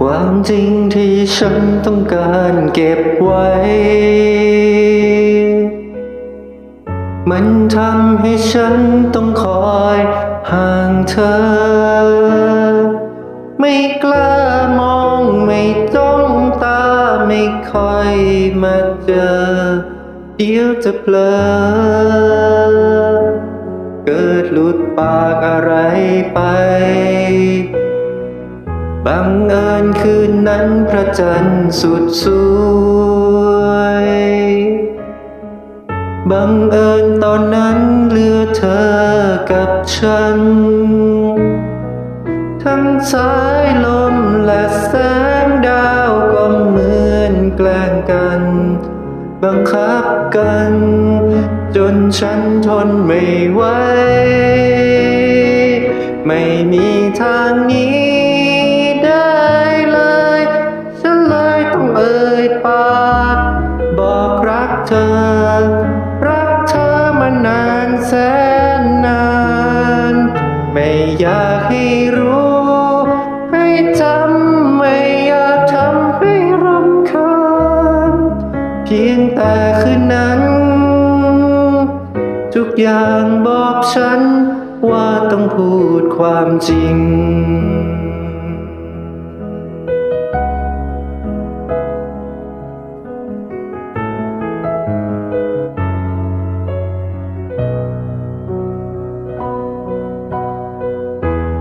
ความจริงที่ฉันต้องการเก็บไว้ มันทำให้ฉันต้องคอยห่างเธอ ไม่กล้ามองไม่จ้องตาไม่ค่อยมาเจอ เดี๋ยวจะเพลอเกิดหลุดปากอะไรไป บังเอิญคืนนั้นพระจันทร์สุดสวย บังเอิญตอนนั้นเหลือเธอกับฉัน ทั้งสายลมและแสงดาวก็เหมือนแกล้งกัน บังคับกัน จนฉันทนไม่ไหว ไม่มีทางนี้ เพียงแต่คืนนั้น ทุกอย่างบอกฉัน ว่าต้องพูดความจริง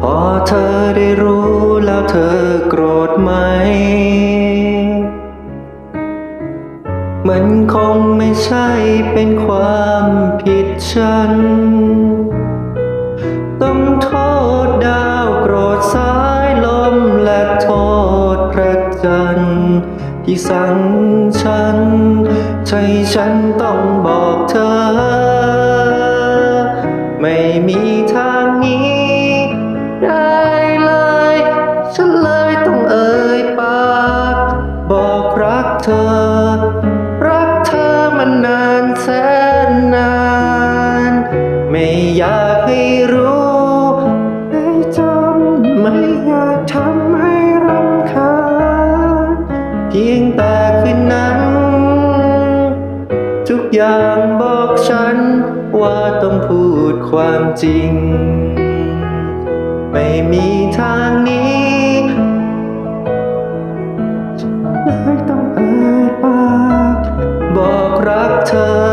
พอเธอได้รู้แล้วเธอโกรธไหม มันคงไม่ใช่เป็นความผิดฉัน ต้องโทษดาวโกรธสายลมและโทษพระจันทร์ที่สั่งฉันใช่ฉันต้องบอกเธอ ไม่มีทางนี้ได้เลย ฉันเลยต้องเอ่ยปาก บอกรักเธอ อย่างบอกฉัน ว่าต้องพูดความจริง ไม่มีทางนี้เลยต้องเอ่ยปากบอกรักเธอ